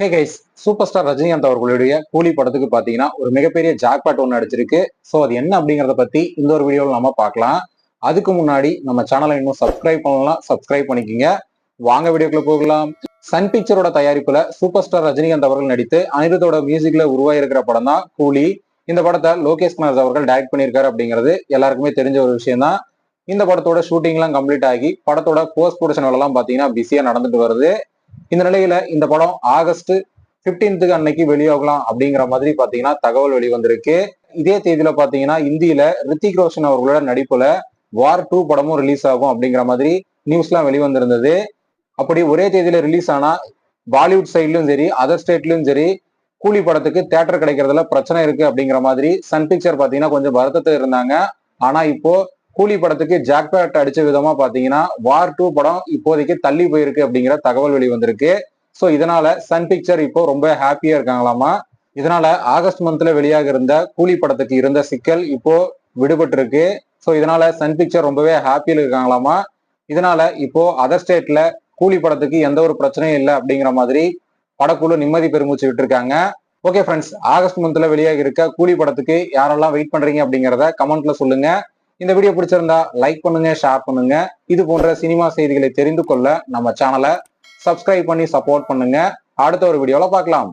Hey guys super star Rajinikanth அவர்களுடைய கூலி படத்துக்கு பாத்தீங்கன்னா ஒரு மிகப்பெரிய ஜாக்பாட் ஒன்று அடிச்சிருக்கு. ஸோ அது என்ன அப்படிங்கறத பத்தி இந்த ஒரு வீடியோவில் நம்ம பார்க்கலாம். அதுக்கு முன்னாடி நம்ம சேனலை இன்னும் சப்ஸ்கிரைப் பண்ணலாம் சப்ஸ்கிரைப் பண்ணிக்கோங்க. வாங்க வீடியோக்குள்ள போகலாம். சன் பிக்சரோட தயாரிப்புல சூப்பர் ஸ்டார் ரஜினிகாந்த் அவர்கள் நடித்து அனிருத்தோட மியூசிக்ல உருவாயிருக்கிற படம் தான் கூலி. இந்த படத்தை லோகேஷ் குமார் அவர்கள் டைரக்ட் பண்ணியிருக்காரு அப்படிங்கிறது எல்லாருக்குமே தெரிஞ்ச ஒரு விஷயம் தான். இந்த படத்தோட ஷூட்டிங்லாம் கம்ப்ளீட் ஆகி படத்தோட போஸ்ட் ப்ரொடக்ஷன் எல்லாம் பார்த்தீங்கன்னா பிஸியாக நடந்துட்டு வருது. இந்த நிலையில இந்த படம் ஆகஸ்ட் பிப்டீன்த்துக்கு அன்னைக்கு வெளியாகலாம் அப்படிங்கிற மாதிரி பாத்தீங்கன்னா தகவல் வெளிவந்திருக்கு. இதே தேதியில பாத்தீங்கன்னா இந்தியில ரித்திக் ரோஷன் அவர்களோட நடிப்புல வார் டூ படமும் ரிலீஸ் ஆகும் அப்படிங்கிற மாதிரி நியூஸ்லாம் வெளிவந்திருந்தது. அப்படி ஒரே தேதியில ரிலீஸ் ஆனா பாலிவுட் சைட்லயும் சரி அதர் ஸ்டேட்லயும் சரி கூலி படத்துக்கு தேட்டர் கிடைக்கிறதுல பிரச்சனை இருக்கு அப்படிங்கிற மாதிரி சன் பிக்சர் பாத்தீங்கன்னா கொஞ்சம் வருத்தத்தில் இருந்தாங்க. ஆனா இப்போ கூலி படத்துக்கு ஜாக்பேட் அடிச்ச விதமா பாத்தீங்கன்னா வார் டூ படம் இப்போதைக்கு தள்ளி போயிருக்கு அப்படிங்கிற தகவல் வெளிவந்திருக்கு ஸோ இதனால சன் பிக்சர் இப்போ ரொம்ப ஹாப்பியா இருக்காங்களாமா? இதனால ஆகஸ்ட் மந்த்ல வெளியாக இருந்த கூலி படத்துக்கு இருந்த சிக்கல் இப்போ விடுபட்டு இருக்கு ஸோ இதனால சன் பிக்சர் ரொம்பவே ஹாப்பியில் இருக்காங்களாமா? இதனால இப்போ அதர் ஸ்டேட்ல கூலி படத்துக்கு எந்த ஒரு பிரச்சனையும் இல்லை அப்படிங்கிற மாதிரி படக்குழு நிம்மதி பெருமூச்சு விட்டுருக்காங்க. ஓகே ஃப்ரெண்ட்ஸ் ஆகஸ்ட் மந்த்ல வெளியாக இருக்க கூலி படத்துக்கு யாரெல்லாம் வெயிட் பண்றீங்க அப்படிங்கிறத கமெண்ட்ல சொல்லுங்க. இந்த வீடியோ பிடிச்சிருந்தா லைக் பண்ணுங்க ஷேர் பண்ணுங்க. இது போன்ற சினிமா செய்திகளை தெரிந்து கொள்ள நம்ம சேனலை சப்ஸ்கிரைப் பண்ணி சப்போர்ட் பண்ணுங்க. அடுத்த ஒரு வீடியோல பார்க்கலாம்.